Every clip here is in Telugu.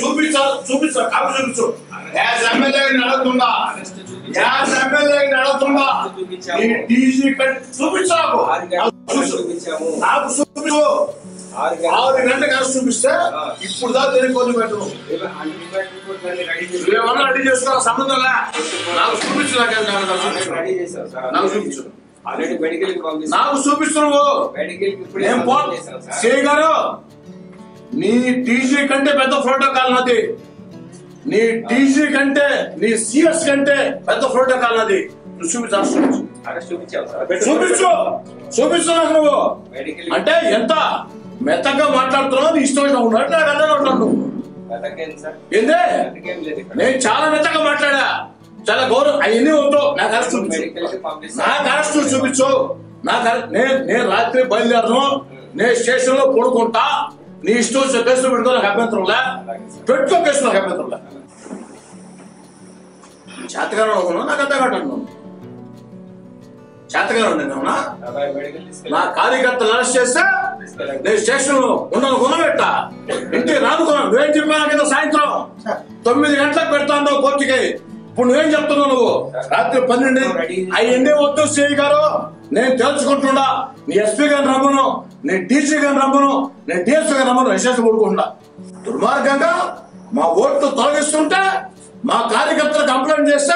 చూపించాలి చూపించాలి కాపు చూపించు. యాజ్ ఎమ్మెల్యే నడకుండా యాజ్ ఎమ్మెల్యే నడకుండా డీజీ చూపించాము. నాకు చూపించు. ఆరు గంటల కలిసి చూపిస్తే ఇప్పుడు దేనికి కొన్ని పెట్టు. నువ్వేమన్నా రెడీ చేసుకోవాలి? సంబంధం లే నాకు చూపించు నాకు చూపించు. నాకు సే గారు నీ టీజీ కంటే పెద్ద ప్రోటోకాల్ నాది. నీ టీజీ కంటే నీ సిఎస్ కంటే పెద్ద ప్రోటోకాల్ నాది. నువ్వు చూపించాల్సి చూపించు. చూపించాం. నాకు నువ్వు. అంటే ఎంత మెత్తగా మాట్లాడుతున్నావు నీ ఇష్టం ఉన్నట్టు నాకు అర్థం అవుతాను నువ్వు అతకేం సార్? ఏందే? నేను చాలా మెత్తగా మాట్లాడా? చాలా గౌరవం అవన్నీ వద్దు. నాకు అరెస్ట్ చూపించు. నాకు అరెస్ట్ చూపించు. నాకు నేను నేను రాత్రి బయలుదేరను. నేను స్టేషన్లో పడుకుంటా. నీ ఇష్టం వచ్చిన కేసులు పెట్టుకో నాకు అభ్యంతరం లే పెట్టుకో కేసు నాకు అభ్యంతరం లే చేతగానే ఉన్నాను నాకు చేతగానే ఉన్నాను అబ్బాయి మెడికల్ నా కార్యకర్తలు అరెస్ట్ చేస్తే నేను స్టేషన్లో ఉండను గుణబెట్ట ఇంటికి రానుకున్నాను నువ్వేం చెప్పాను కదా సాయంత్రం? తొమ్మిది గంటలకు పెడతాను కోర్టుకి. ఇప్పుడు నువ్వేం చెప్తున్నావు నువ్వు? రాత్రి పన్నెండు. అవన్నీ వద్దు సిఐ గారు. నేను తెలుసుకుంటున్నా. నీ ఎస్పీ గారిని రమ్మను. నీ డీసీ గారిని రమ్మను. నేను డిఎస్పీ గారిని రమ్మను. విశేష కొడుకుంటున్నా దుర్మార్గంగా మా ఓట్లు తొలగిస్తుంటే మా కార్యకర్తలు కంప్లైంట్ చేస్తే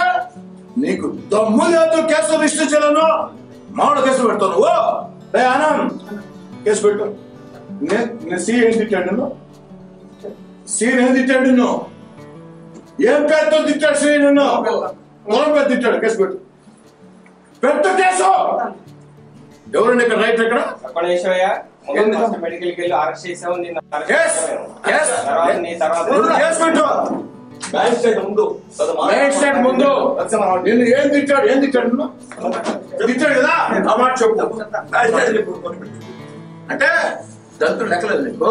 నీకు దమ్ము లేదు కేసు రిజిస్టర్ చేయలేను మామూలు కేసు పెడతావు నువ్వు. రే ఆనంద్ కేసు పెట్టు. నే- నేను సీ ఏం తిట్టాడు సీ ఏం తిట్టాడు నిన్ను? ఏం పేరుతో తిట్టాడు సీ నిన్ను? పొలం పేరు తిట్టాడు కేసు పెట్టు పెట్టు కేసు! ఎవరండి ఇక్కడ రైట్ ఇక్కడ? వెళ్ళి అరెస్ట్ కేస్! ముందు కేసు పెట్టు. మ్యాజిస్ట్రేట్ ముందు. మ్యాజిస్ట్రేట్ ముందు. నిన్ను ఏం తిట్టాడు? ఏం తిట్టాడు తిట్టాడు కదా? ఆ మాట చెప్పు. మ్యాజిస్ట్రేట్. అంటే దంతులు లెక్కలేదు నీకు.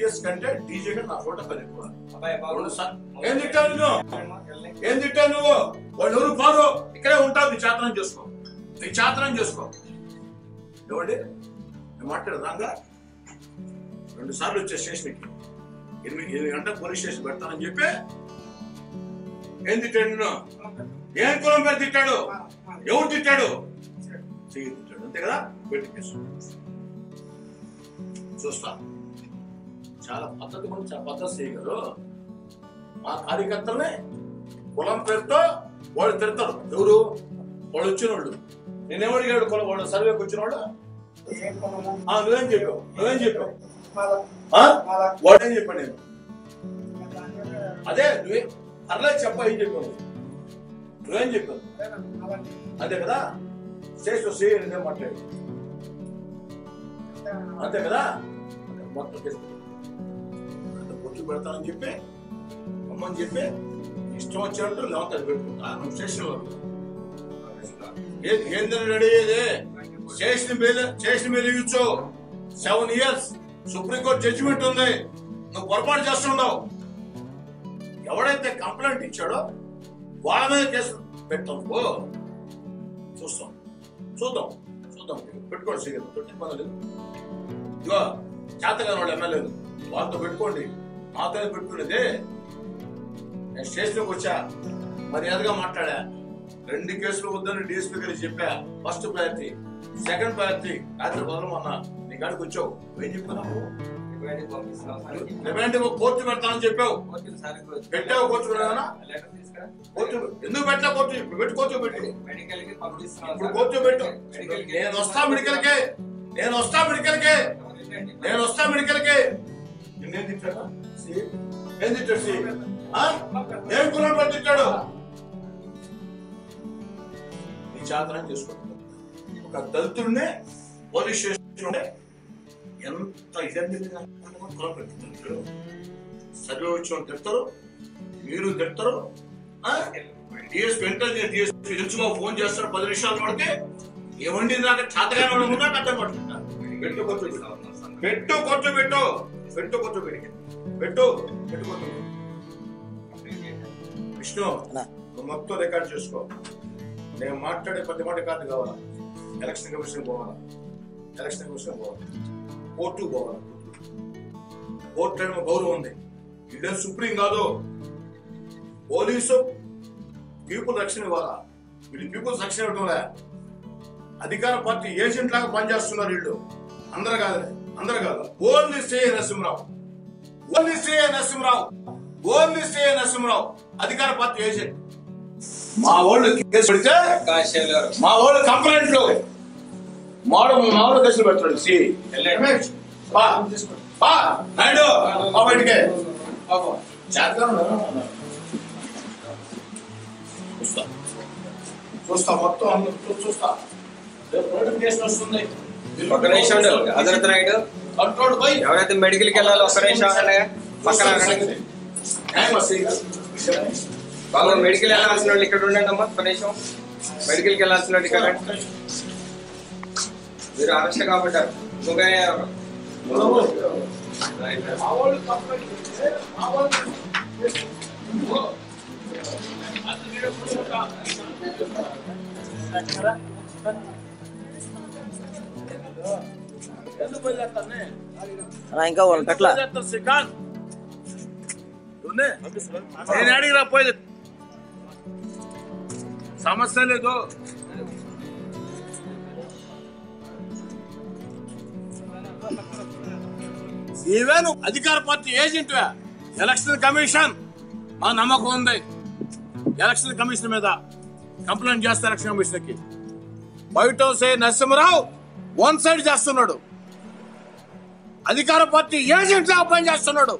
సిఎస్ కంటే డీజే కంటే నా ఫోటో పని ఎక్కువ. ఏం తిట్టావు నువ్వు ఏం తిట్టావు నువ్వు? వాళ్ళు ఎవరు? పారు ఇక్కడే ఉంటావు నీ చాతనం చేసుకో. నీ చాతనం చేసుకో. ఏమండి నేను మాట్లాడదు రాంగా? రెండు సార్లు వచ్చే స్టేషన్కి. ఎనిమిది ఎనిమిది గంటలకు పోలీస్ స్టేషన్ పెడతానని చెప్పి ఏం తిట్టాడు నిన్ను? ఏం కులం పేరు తిట్టాడు? ఎవరు తిట్టాడు? తిట్టాడు. అంతే కదా? పెట్టి చూస్తా. చాలా పద్ధతి మంది పద్ధతి చేయగలరు. మా కార్యకర్తలనే కులం పేరుతో వాళ్ళు తిడతారు. ఎవరు? వాళ్ళు వచ్చిన వాళ్ళు నేనేమో అడిగాడు? కులం వాళ్ళు సర్వేకి వచ్చిన వాళ్ళు నువ్వేం చెప్పావు? నువ్వేం చెప్పావు? వాడేం చెప్పాను నేను? అదే నువ్వే పర్లేదు చెప్ప ఏం చెప్పావు నువ్వేం? చెప్పావు? అదే కదా? స్టేషన్ సే మాట్లాడు. అంతే కదా? మొత్తం గుర్తు పెడతానని చెప్పి అమ్మని చెప్పి ఇష్టం వచ్చినట్టు లేకపోతే అది పెట్టుకుంటా నువ్వు స్టేషన్లో కేంద్రం రెడీ అయ్యేది? స్టేషన్ మీద స్టేషన్ మీద ఇచ్చు సెవెన్ ఇయర్స్ సుప్రీంకోర్టు జడ్జిమెంట్ ఉంది. నువ్వు పొరపాటు చేస్తుండవు ఎవడైతే కంప్లైంట్ ఇచ్చాడో వాళ్ళ మీద కేసు పెట్టాం చూస్తాం. చూద్దాం. చూద్దాం. పెట్టుకోండి సీరియల్. పెట్టి లేదు ఇదిగో చేతగాని వాళ్ళు ఎమ్మెల్యేలు. వాళ్ళతో పెట్టుకోండి. మాతో పెట్టుకునేదే. నేను స్టేషన్కి వచ్చా. మర్యాదగా మాట్లాడా. రెండు కేసులు వద్దని డిఎస్పీ గారికి చెప్పా. ఫస్ట్ ప్రయారిటీ సెకండ్ ప్రయారిటీ రాత్రి వదలమన్నా నీ కాడికి వచ్చావు. ఏం చెప్తున్నావు? రిమాండ్ కోర్టు పెడతానని చెప్పావు. పెట్టావు కోర్టు కోర్టు ఎందుకు పెట్టా కోర్టు? పెట్టు కోర్టు పెట్టు. ఇప్పుడు కోర్టు పెట్టు. నేను వస్తా మెడికల్ కే నేను వస్తా మెడికల్ కే నేను వస్తా మెడికల్ కే నిన్నేం తిట్టాడా సి? ఏం తిట్టాడు ఏం కులం పట్టించాడు నీ చాతనం చేసుకుంటున్నాడు ఒక దళితుడినే పోలీస్ స్టేషన్ ఎంత ఇదండి కులం పెట్టుకుంటారు సర్వే వచ్చిన తిడతారు మీరు తిడతారు డిఎస్పీ వెంటనే డిఎస్పీ తెలుసుగా ఫోన్ చేస్తారు పది నిమిషాలు పడితే ఏమండి నాకు చేతగానే ఉన్నా కట్టం పట్టుకుంటారు వెంట కొట్టు పెట్టు కొట్టు పెట్టు. పెట్టు కొట్టు పెట్టి. పెట్టు పెట్టు కొట్టు విష్ణు నువ్వు మొత్తం రికార్డ్ చేసుకో. నేను మాట్లాడే ప్రతి మాట కాదు కావాలా? ఎలక్షన్ కమిషన్ పోవాలా? ఎలక్షన్ కమిషన్ పోవాలి? కోర్టు పోవాలి? కోర్టు ఏమో గౌరవం ఉంది. ఇదే సుప్రీం కాదు. పోలీసు పీపుల్ రక్షణ ఇవ్వాలా? వీళ్ళు పీపుల్స్ రక్షణ ఇవ్వడంలే అధికార పార్టీ ఏజెంట్ లాగా పనిచేస్తున్నారు వీళ్ళు. అందరు కాదు అందరు కాదు. Only Shri Narasimharao. Only Shri Narasimharao. Only Shri Narasimharao. అధికార పార్టీ ఏజెంట్. మా వాళ్ళు కేసు పెడితే మా వాళ్ళు కంప్లైంట్లు. మాడు మా వాళ్ళు కేసులు పెట్టండి సి. నాయుడు బయటికి. చూస్తా. చూస్తా మొత్తం చూస్తా. రేపు నోటిఫికేషన్ వస్తుంది. ఒక నిమిషం ఉండు. హజరత్ నాయుడు కంట్రోల్ బై ఎవరైతే మెడికల్కి వెళ్ళాలో ఒక నిమిషం ఆగండి. పక్కన ఆగండి. న్యాయం వస్తుంది బాబు మెడికల్ వెళ్ళాల్సిన వాళ్ళు ఇక్కడ ఉండండి అమ్మా ఒక నిమిషం మెడికల్కి వెళ్ళాల్సిన వాళ్ళు ఇక్కడ రండి. మీరు అరెస్ట్ కాబట్టారు ఇంకొక ఎవరు? మా అలా ఇంకా వాళ్ళు నేను అడిగిరా పోయి. సమస్య లేదు. నీవే నువ్వు అధికార పార్టీ ఏజెంట్ ఎలక్షన్ కమిషన్. మా నమ్మకం ఉంది. ఎలక్షన్ కమిషన్ మీద కంప్లైంట్ చేస్తా ఎలక్షన్ కమిషన్కి బయట హౌస్ ఏ నరసింహరావు వన్ సైడ్ చేస్తున్నాడు. అధికార పార్టీ ఏజెంట్ లా పనిచేస్తున్నాడు?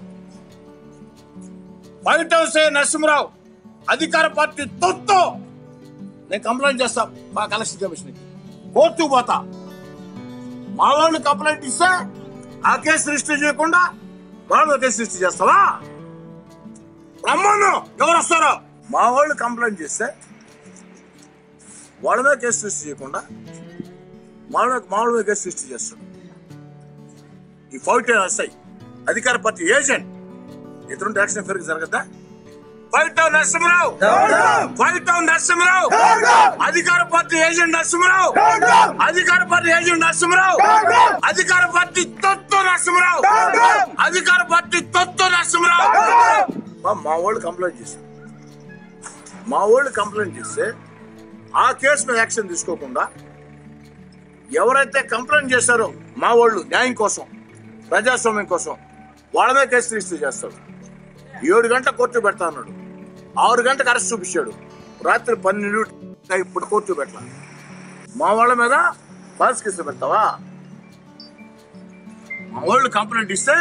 వైట్ హౌస్ నరసింహరావు అధికార పార్టీ తొత్తు నేను కంప్లైంట్ చేస్తా మా కలెక్షన్ కమిషన్ కోర్టు పోతా. మా వాళ్ళు కంప్లైంట్ ఇస్తే ఆ కేసు రిజిస్టర్ చేయకుండా వాళ్ళు కేసు రిజిస్టర్ చేస్తావా? రమ్మను ఎవరు వస్తారో? మా వాళ్ళు కంప్లైంట్ చేస్తే వాళ్ళ మీద కేసు రిజిస్టర్ చేయకుండా వాళ్ళ మీద మా వాళ్ళ మీద కేసు రిజిస్టర్ చేస్తాడు. ఈ ఫౌట్ వస్తాయి. అధికార పార్టీ ఏజెంట్. ఇతరుంటే యాక్షన్ ఫెరికి జరగద్దా? Fight town Narasimharao. Fight town Narasimharao. అధికార పార్టీ ఏజెంట్ నరసింహరావు. అధికార పార్టీ ఏజెంట్ నరసింహరావు. అధికార పార్టీ తొత్తు నరసింహరావు. అధికార పార్టీ తొత్తు నరసింహరావు. మా- వాళ్ళు కంప్లైంట్ చేశారు. మా వాళ్ళు కంప్లైంట్ చేస్తే ఆ కేసు మీద యాక్షన్ తీసుకోకుండా ఎవరైతే కంప్లైంట్ చేశారో మా వాళ్ళు న్యాయం కోసం ప్రజాస్వామ్యం కోసం వాళ్ళమే కేసు రిజిస్టర్ చేస్తాడు. ఏడు గంటల కోర్టు పెడతా అన్నాడు. ఆరు గంటకు అరెస్ట్ చూపించాడు. రాత్రి పన్నెండు ఇప్పుడు కోర్టు పెట్టాల. మా వాళ్ళ మీద ఫాల్స్ కేసులు పెడతావా? మా వాళ్ళు కంప్లైంట్ ఇస్తే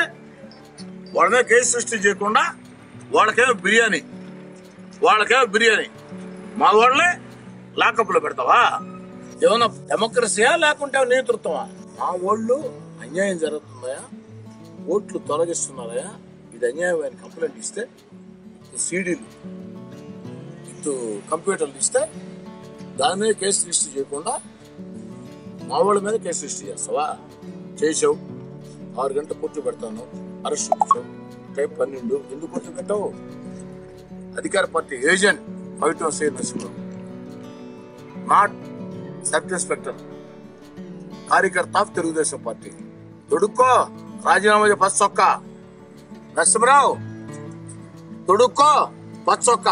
వాళ్ళ మీద కేసు రిజిస్టర్ చేయకుండా వాళ్ళకేమో బిర్యానీ వాళ్ళకేమో బిర్యానీ. మా వాళ్ళే లాకప్లో పెడతావా? ఏమన్నా డెమోక్రసీయా లేకుంటే నేతృత్వమా మా వాళ్ళు అన్యాయం జరుగుతుందా? ఓట్లు తొలగిస్తున్నారయా ఇది అన్యాయం అని కంప్లైంట్ ఇస్తే సీడీలు ఇటు కంప్యూటర్లు ఇస్తే దాని మీద కేసు రిజిస్టర్ చేయకుండా మా వాళ్ళ మీద కేసు రిజిస్టర్ చేస్తావా? చేసావు ఆరు గంటల పూర్తి పెడతాను. అరెస్ట్ చూపించావు టైప్ పన్నెండు. ఎందుకు పూర్తి పెట్టావు? అధికార party agent fight house Narasimharao. Not sub inspector. కార్యకర్త ఆఫ్ తెలుగుదేశం పార్టీ. దొడుక్కో రాజీనామా చేయ ఫస్ట్ చొక్క నరసింహరావు తొడుక్కో ఫస్ట్ చొక్క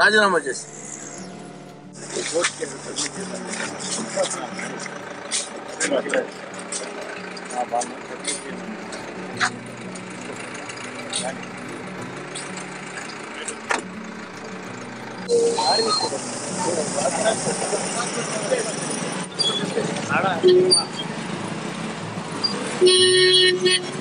రాజీనామా చేసి ఆడ You.